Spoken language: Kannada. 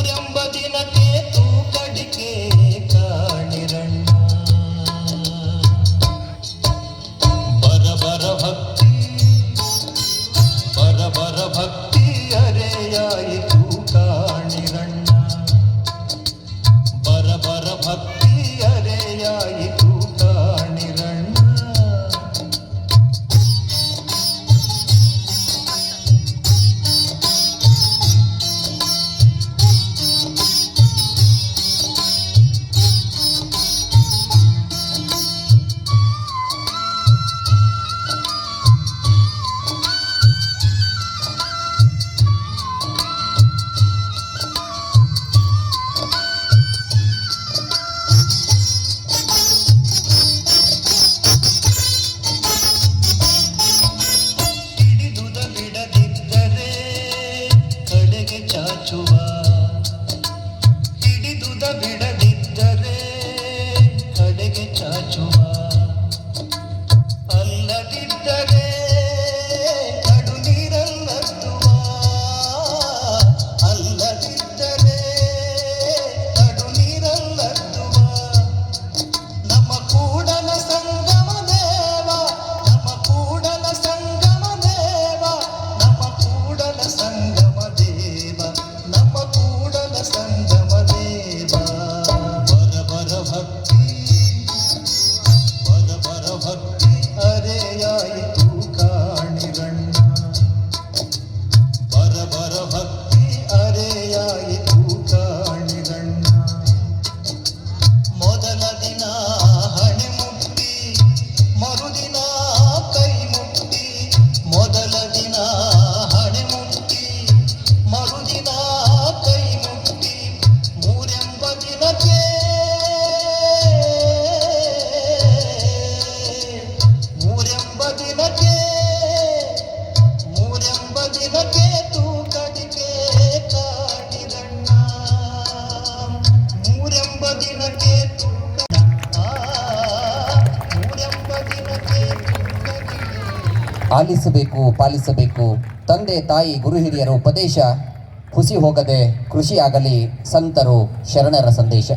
ಊರೆಂಬ ದಿನಕ್ಕೆ ತೂಕಡಿಕೆ சித்த திட ಆಲಿಸಬೇಕು ಪಾಲಿಸಬೇಕು. ತಂದೆ ತಾಯಿ ಗುರು ಹಿರಿಯರ ಉಪದೇಶ ಹುಸಿ ಹೋಗದೆ ಕೃಷಿ ಆಗಲಿ ಸಂತರು ಶರಣರ ಸಂದೇಶ.